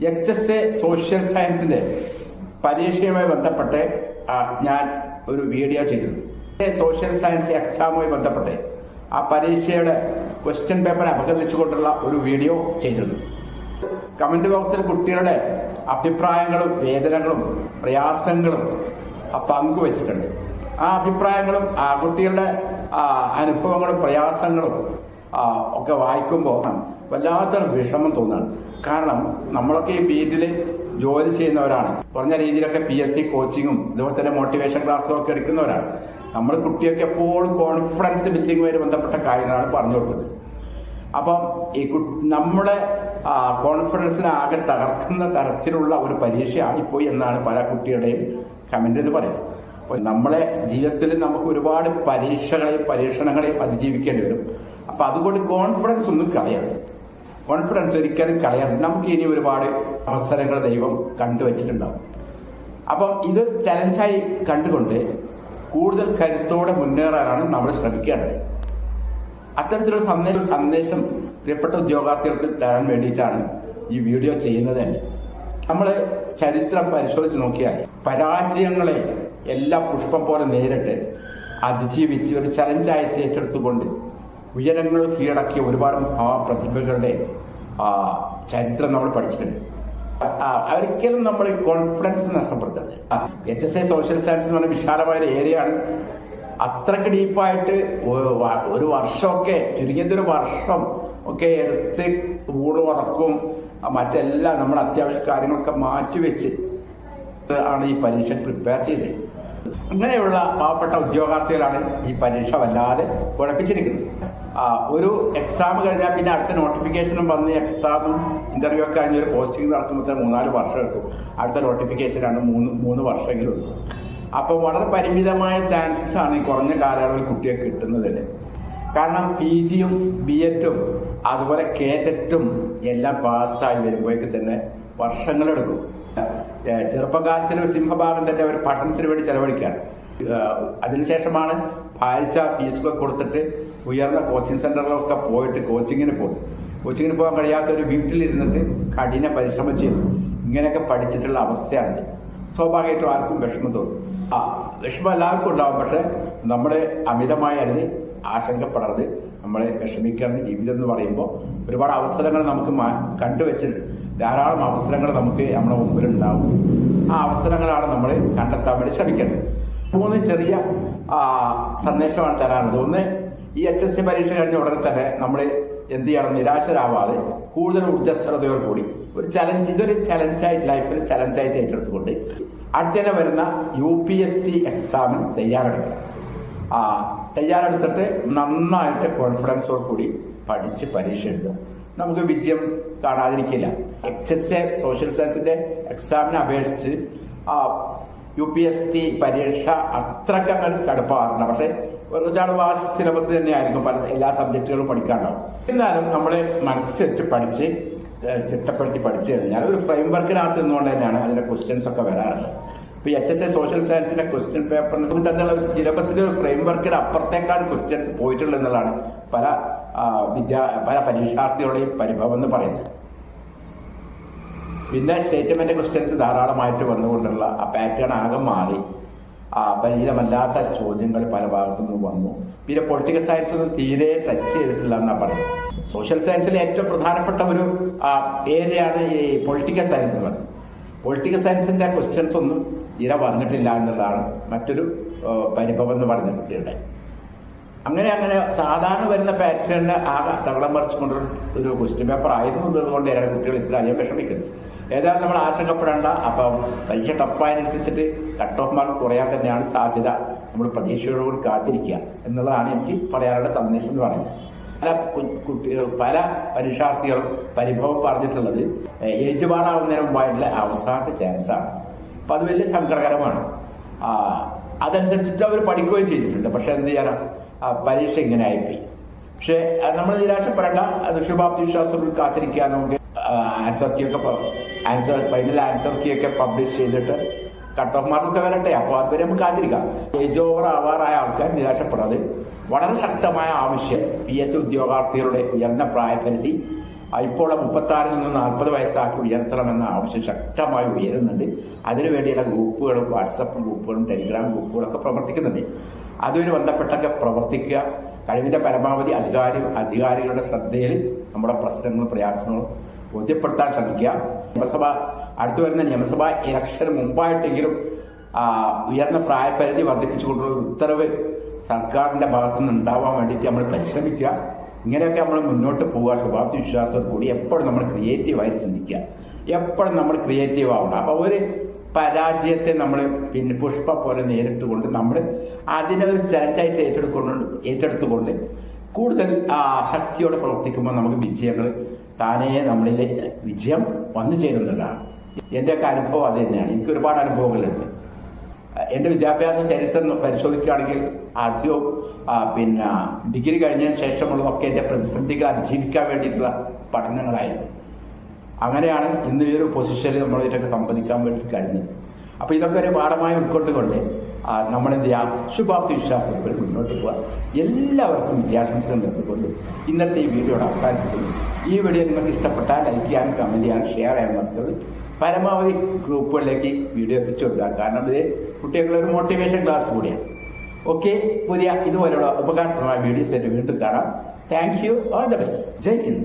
H S A social സയൻസിന്റെ പരീക്ഷയുമായി ബന്ധപ്പെട്ട് ഞാൻ ഒരു വീഡിയോ ചെയ്തു. സോഷ്യൽ സയൻസ് എക്സാമുമായി ബന്ധപ്പെട്ട് ആ പരീക്ഷയുടെ ക്വസ്റ്റ്യൻ പേപ്പർ അപകടിച്ചുകൊണ്ടുള്ള ഒരു വീഡിയോ ചെയ്തിരുന്നു. കമന്റ് ബോക്സിൽ കുട്ടികളുടെ അഭിപ്രായങ്ങളും വേദനകളും പ്രയാസങ്ങളും പങ്കുവച്ചിട്ടുണ്ട്. ആ അഭിപ്രായങ്ങളും ആ കുട്ടികളുടെ അനുഭവങ്ങളും പ്രയാസങ്ങളും ഒക്കെ വായിക്കുമ്പോൾ വല്ലാത്തൊരു വിഷമം തോന്നുകയാണ് കാരണം നമ്മളൊക്കെ ഈ ഫീൽഡിൽ ജോലി ചെയ്യുന്നവരാണ്. കുറഞ്ഞ രീതിയിലൊക്കെ പി എസ് സി കോച്ചിങ്ങും ഇതുപോലെ തന്നെ മോട്ടിവേഷൻ ക്ലാസ്സും ഒക്കെ എടുക്കുന്നവരാണ്. നമ്മൾ കുട്ടിയൊക്കെ എപ്പോഴും കോൺഫിഡൻസ് ബിൽഡിങ്ങുമായി ബന്ധപ്പെട്ട കാര്യങ്ങളാണ് പറഞ്ഞു കൊടുക്കുന്നത്. അപ്പം ഈ നമ്മളെ കോൺഫിഡൻസിനെ ആകെ തകർക്കുന്ന തരത്തിലുള്ള ഒരു പരീക്ഷ ആയിപ്പോയി എന്നാണ് പല കുട്ടികളുടെയും കമന്റ് എന്ന് പറയുന്നത്. നമ്മളെ ജീവിതത്തിൽ നമുക്ക് ഒരുപാട് പരീക്ഷകളെയും പരീക്ഷണങ്ങളെയും അതിജീവിക്കേണ്ടി വരും. അപ്പൊ അതുകൊണ്ട് കോൺഫിഡൻസ് ഒന്നും കളയരുത്. കോൺഫിഡൻസ് ഒരിക്കലും കളയരുത്. നമുക്ക് ഇനി ഒരുപാട് അവസരങ്ങൾ ദൈവം കണ്ടുവച്ചിട്ടുണ്ടാവും അപ്പം ഇത് ചലഞ്ചായി കണ്ടുകൊണ്ട് കൂടുതൽ കരുത്തോടെ മുന്നേറാനാണ് നമ്മൾ ശ്രമിക്കേണ്ടത്. അത്തരത്തിലുള്ള സന്ദേശം സന്ദേശം പ്രിയപ്പെട്ട ഉദ്യോഗാർത്ഥികൾക്ക് തരാൻ വേണ്ടിയിട്ടാണ് ഈ വീഡിയോ ചെയ്യുന്നത് തന്നെ. നമ്മൾ ചരിത്രം പരിശോധിച്ച് നോക്കിയാൽ പരാജയങ്ങളെ എല്ലാ പുഷ്പം പോലെ നേരിട്ട് അതിജീവിച്ച് ഒരു ചലഞ്ചായി ഏറ്റെടുത്തുകൊണ്ട് ഉയരങ്ങൾ കീഴടക്കിയ ഒരുപാട് മഹാപ്രതിഭകളുടെ ആ, ചരിത്രം നമ്മൾ പഠിച്ചിട്ടുണ്ട്. ആ, ഒരിക്കലും നമ്മൾ കോൺഫിഡൻസ് നഷ്ടപ്പെടുത്തരുത്. H S A social science എന്ന് പറഞ്ഞ വിശാലമായ ഏരിയയാണ് അത്രയ്ക്ക് ഡീപ്പായിട്ട് ഒരു വർഷമൊക്കെ ചുരുങ്ങിയത് ഒരു വർഷം ഒക്കെ എടുത്ത് ഊട് ഉറക്കും ആ മറ്റെല്ലാം നമ്മുടെ അത്യാവശ്യ കാര്യങ്ങളൊക്കെ മാറ്റിവെച്ച് ആണ് ഈ പരീക്ഷ പ്രിപ്പയർ ചെയ്തത്. അങ്ങനെയുള്ള പാവപ്പെട്ട ഉദ്യോഗാർത്ഥികളാണ് ഈ പരീക്ഷ വല്ലാതെ കുഴപ്പിച്ചിരിക്കുന്നത് ഒരു എക്സാം കഴിഞ്ഞാൽ പിന്നെ അടുത്ത നോട്ടിഫിക്കേഷനും വന്ന് എക്സാമും ഇന്റർവ്യൂ ഒക്കെ കഴിഞ്ഞ് ഒരു പോസ്റ്റിംഗ് നടത്തുമ്പോൾ മൂന്നാൽ വർഷം എടുക്കും. അടുത്ത നോട്ടിഫിക്കേഷനാണ് മൂന്ന് മൂന്ന് വർഷമെങ്കിലും എടുക്കും. അപ്പോൾ വളരെ പരിമിതമായ ചാൻസസ് ആണ് ഈ കുറഞ്ഞ കാലയളവിൽ കുട്ടിയെ കിട്ടുന്നതിന് കാരണം പി ജിയും ബി എഡും അതുപോലെ കേറ്ററ്റും എല്ലാം പാസ്സായി വരുമ്പോഴേക്ക് തന്നെ വർഷങ്ങളെടുക്കും ചെറുപ്പകാലത്തിൽ ഒരു സിംഹഭാഗം തന്നെ ഒരു പഠനത്തിന് വേണ്ടി ചെലവഴിക്കുകയാണ്. അതിനുശേഷമാണ് ഭാരിച്ച ഫീസൊക്കെ കൊടുത്തിട്ട് ഉയർന്ന കോച്ചിങ് സെന്ററിലൊക്കെ പോയിട്ട് കോച്ചിങ്ങിന് പോകും. കോച്ചിങ്ങിന് പോകാൻ കഴിയാത്ത ഒരു വീട്ടിലിരുന്നിട്ട് കഠിന പരിശ്രമം ചെയ്യും ഇങ്ങനെയൊക്കെ പഠിച്ചിട്ടുള്ള അവസ്ഥയാണ്. സ്വാഭാവികമായിട്ടും ആർക്കും വിഷമം തോന്നും. ആ വിഷമം എല്ലാവർക്കും ഉണ്ടാവും പക്ഷെ നമ്മൾ അമിതമായ അതിന് ആശങ്കപ്പെടരുത്. നമ്മളെ വിഷമിക്കാൻ ജീവിതം എന്ന് പറയുമ്പോൾ ഒരുപാട് അവസരങ്ങൾ നമുക്ക് കണ്ടുവച്ചിട്ടുണ്ട്. ധാരാളം അവസരങ്ങൾ നമുക്ക് നമ്മുടെ മുമ്പിലുണ്ടാവും. ആ അവസരങ്ങളാണ് നമ്മൾ കണ്ടെത്താൻ വേണ്ടി ശ്രമിക്കേണ്ടത്. മൂന്ന് ചെറിയ സന്ദേശമാണ് തരാനുള്ളത്. ഒന്ന് ഈ എച്ച് എസ് സി പരീക്ഷ കഴിഞ്ഞ ഉടനെ തന്നെ നമ്മൾ എന്ത് ചെയ്യണം? നിരാശരാവാതെ കൂടുതൽ ഊർജസ്വലതയോട് കൂടി ഒരു ചലഞ്ച് ഇതൊരു ചലഞ്ചായി ലൈഫിൽ ചലഞ്ചായിട്ട് ഏറ്റെടുത്തുകൊണ്ട് അടുത്തന്നെ വരുന്ന യു പി എസ് ടി എക്സാമിന് തയ്യാറെടുക്കുക. ആ തയ്യാറെടുത്തിട്ട് നന്നായിട്ട് കോൺഫിഡൻസോട് കൂടി പഠിച്ച് പരീക്ഷ എഴുതുക. നമുക്ക് വിജയം കാണാതിരിക്കില്ല. എച്ച് എസ് എ സോഷ്യൽ സയൻസിന്റെ എക്സാമിനെ അപേക്ഷിച്ച് ആ യു പി എസ് ടി പരീക്ഷ അത്രക്കങ്ങൾ കടുപ്പാറുണ്ട് പക്ഷെ ഒരുപാട് വാസ് സിലബസ് തന്നെയായിരിക്കും പല എല്ലാ സബ്ജക്റ്റുകളും പഠിക്കാണ്ടാവും. എന്നാലും നമ്മൾ മനസ്സ് വെച്ച് പഠിച്ച് ചിട്ടപ്പെടുത്തി പഠിച്ചു കഴിഞ്ഞാൽ ഒരു ഫ്രെയിം വർക്കിനകത്ത് നിന്നുകൊണ്ട് തന്നെയാണ് അതിന്റെ ക്വസ്റ്റ്യൻസ് ഒക്കെ വരാറുള്ളത്. ഇപ്പൊ എച്ച് എസ് എ സോഷ്യൽ സയൻസിന്റെ ക്വസ്റ്റ്യൻ പേപ്പറിന് തന്നെയുള്ള സിലബസിന്റെ ഒരു ഫ്രെയിം വർക്കിന് അപ്പുറത്തേക്കാണ് ക്വസ്റ്റ്യൻസ് പോയിട്ടുള്ളത് എന്നുള്ളതാണ് പല വിദ്യാ പല പരീക്ഷാർത്ഥികളുടെയും പരിഭവം എന്ന് പറയുന്നത്. പിന്നെ സ്റ്റേറ്റ്മെന്റ് ക്വസ്റ്റ്യൻസ് ധാരാളമായിട്ട് വന്നുകൊണ്ടുള്ള ആ പാറ്റേൺ ആകെ മാറി. പരിചിതമല്ലാത്ത ചോദ്യങ്ങൾ പല ഭാഗത്തു നിന്ന് വന്നു. പിന്നെ പൊളിറ്റിക്കൽ സയൻസ് ഒന്നും തീരെ ടച്ച് ചെയ്തിട്ടില്ല എന്നാ പറയുന്നത്. സോഷ്യൽ സയൻസിലെ ഏറ്റവും പ്രധാനപ്പെട്ട ഒരു ഏരിയയാണ് ഈ പൊളിറ്റിക്കൽ സയൻസ് എന്ന് പറയുന്നത്. പൊളിറ്റിക്കൽ സയൻസിന്റെ ക്വസ്റ്റ്യൻസ് ഒന്നും തീരെ വന്നിട്ടില്ല എന്നുള്ളതാണ് മറ്റൊരു പരിഭവം എന്ന് പറഞ്ഞ കുട്ടിയുടെ അങ്ങനെ അങ്ങനെ സാധാരണ വരുന്ന പാറ്റേണിന് ആ തകളം മറിച്ചുകൊണ്ട് ഒരു ക്വസ്റ്റ്യൻ പേപ്പർ ആയിരുന്നു ഏറെ കുട്ടികൾ ഇത്ര അധികം വിഷമിക്കുന്നത് ഏതായാലും നമ്മൾ ആശങ്കപ്പെടേണ്ട. അപ്പം പരീക്ഷ ടഫായനുസരിച്ചിട്ട് കട്ട് ഓഫ് മാർക്ക് കുറയാൻ തന്നെയാണ് സാധ്യത. നമ്മൾ പ്രതീക്ഷയോടുകൂടി കാത്തിരിക്കുക എന്നുള്ളതാണ് എനിക്ക് പറയാനുള്ള സന്ദേശം എന്ന് പറയുന്നത്. പല കുട്ടികൾ പല പരീക്ഷാർത്ഥികളും പരിഭവം പറഞ്ഞിട്ടുള്ളത് ഏജ് ബാറാവുന്നതിന് മുമ്പായിട്ടുള്ള അവസാനത്തെ ചാൻസ് ആണ്. അപ്പൊ അത് വലിയ സങ്കടകരമാണ്. അതനുസരിച്ചിട്ട് അവർ പഠിക്കുകയും ചെയ്തിട്ടുണ്ട്. പക്ഷെ എന്ത് ചെയ്യാനാ? ആ, പരീക്ഷ ഇങ്ങനെ ആയിപ്പോയി. പക്ഷെ നമ്മൾ നിരാശപ്പെടേണ്ട. അത് ശുഭാപ്തി വിശ്വാസത്തോട് കാത്തിരിക്കുക നമുക്ക്. ആൻസർ കീ ഒക്കെ ആൻസർ ഫൈനൽ ആൻസർ കീ ഒക്കെ പബ്ലിഷ് ചെയ്തിട്ട് കട്ട് ഓഫ് മാർക്കൊക്കെ വരട്ടെ. അപ്പോൾ അതുവരെ നമുക്ക് കാത്തിരിക്കാം. ഏജ് ഓവർ ആവാറായ ആൾക്കാർ നിരാശപ്പെടാതെ വളരെ ശക്തമായ ആവശ്യം പി എസ് ഉദ്യോഗാർത്ഥികളുടെ ഉയർന്ന പ്രായപരിധി ഇപ്പോൾ മുപ്പത്തി ആറിൽ നിന്ന് നാൽപ്പത് വയസ്സാക്കി ഉയർത്തണമെന്ന ആവശ്യം ശക്തമായി ഉയരുന്നുണ്ട്. അതിനുവേണ്ടിയുള്ള ഗ്രൂപ്പുകളും വാട്സപ്പ് ഗ്രൂപ്പുകളും ടെലിഗ്രാം ഗ്രൂപ്പുകളൊക്കെ പ്രവർത്തിക്കുന്നുണ്ട്. അതുമായി ബന്ധപ്പെട്ടൊക്കെ പ്രവർത്തിക്കുക. കഴിവിന്റെ പരമാവധി അധികാരി അധികാരികളുടെ ശ്രദ്ധയിൽ നമ്മുടെ പ്രശ്നങ്ങളും പ്രയാസങ്ങളും ബോധ്യപ്പെടുത്താൻ ശ്രമിക്കുക. നിയമസഭ അടുത്തു വരുന്ന നിയമസഭാ ഇലക്ഷന് മുമ്പായിട്ടെങ്കിലും ഉയർന്ന പ്രായപരിധി വർദ്ധിപ്പിച്ചുകൊണ്ടുള്ള ഒരു ഉത്തരവ് സർക്കാരിന്റെ ഭാഗത്തു നിന്ന് ഉണ്ടാവാൻ വേണ്ടിയിട്ട് നമ്മൾ പരിശ്രമിക്കുക. ഇങ്ങനെയൊക്കെ നമ്മൾ മുന്നോട്ട് പോവുക. ശുഭാപ്തി വിശ്വാസത്തോടു കൂടി എപ്പോഴും നമ്മൾ ക്രിയേറ്റീവായി ചിന്തിക്കുക. എപ്പോഴും നമ്മൾ ക്രിയേറ്റീവ് ആവണം. അപ്പോൾ ഒരു പരാജയത്തെ നമ്മൾ പിന്നെ പുഷ്പ പോലെ നേരിട്ടുകൊണ്ട് നമ്മൾ അതിനെ ഒരു ചലഞ്ചായിട്ട് ഏറ്റെടുക്കൊണ്ട് ഏറ്റെടുത്തുകൊണ്ട് കൂടുതൽ ശക്തിയോടെ പ്രവർത്തിക്കുമ്പോൾ നമുക്ക് വിജയങ്ങൾ താനേ നമ്മളിലെ വിജയം വന്നു ചേരുന്നതാണ് എന്റെയൊക്കെ അനുഭവം അത് തന്നെയാണ്. എനിക്ക് ഒരുപാട് അനുഭവങ്ങളുണ്ട്. എന്റെ വിദ്യാഭ്യാസ ചരിത്രം പരിശോധിക്കുകയാണെങ്കിൽ ആദ്യവും പിന്നെ ഡിഗ്രി കഴിഞ്ഞതിന് ശേഷമുള്ളതൊക്കെ എന്റെ പ്രതിസന്ധികൾ അതിജീവിക്കാൻ വേണ്ടിയിട്ടുള്ള പഠനങ്ങളായിരുന്നു. അങ്ങനെയാണ് ഇന്ന് ഈ ഒരു പൊസിഷനിൽ നമ്മൾ ഇതിനൊക്കെ സംവദിക്കാൻ വേണ്ടി കഴിഞ്ഞത്. അപ്പൊ ഇതൊക്കെ ഒരു പാഠമായി ഉൾക്കൊണ്ടുകൊണ്ട് നമ്മളെന്ത് ചെയ്യാം? ശുഭാപ്തി വിശ്വാസത്തിൽ മുന്നോട്ട് പോവാം. എല്ലാവർക്കും വിദ്യാശംസകൾ നേർന്നുകൊണ്ട് ഇന്നത്തെ ഈ വീഡിയോയുടെ അവസാനിപ്പിക്കുന്നു. ഈ വീഡിയോ നിങ്ങൾക്ക് ഇഷ്ടപ്പെട്ടാൽ ലൈക്ക് ചെയ്യാനും കമന്റ് ചെയ്യാനും ഷെയർ ചെയ്യാൻ മറക്കരുത്. പരമാവധി ഗ്രൂപ്പുകളിലേക്ക് വീഡിയോ എത്തിച്ചു കൊടുക്കുക. കാരണം ഇത് കുട്ടികളുടെ ഒരു മോട്ടിവേഷൻ ക്ലാസ് കൂടിയാണ്. ഓക്കെ പുതിയ ഇതുപോലെയുള്ള ഉപകാരപ്രദമായ വീഡിയോസ് വീണ്ടും കാണാം. Thank you all the best Jai Hind.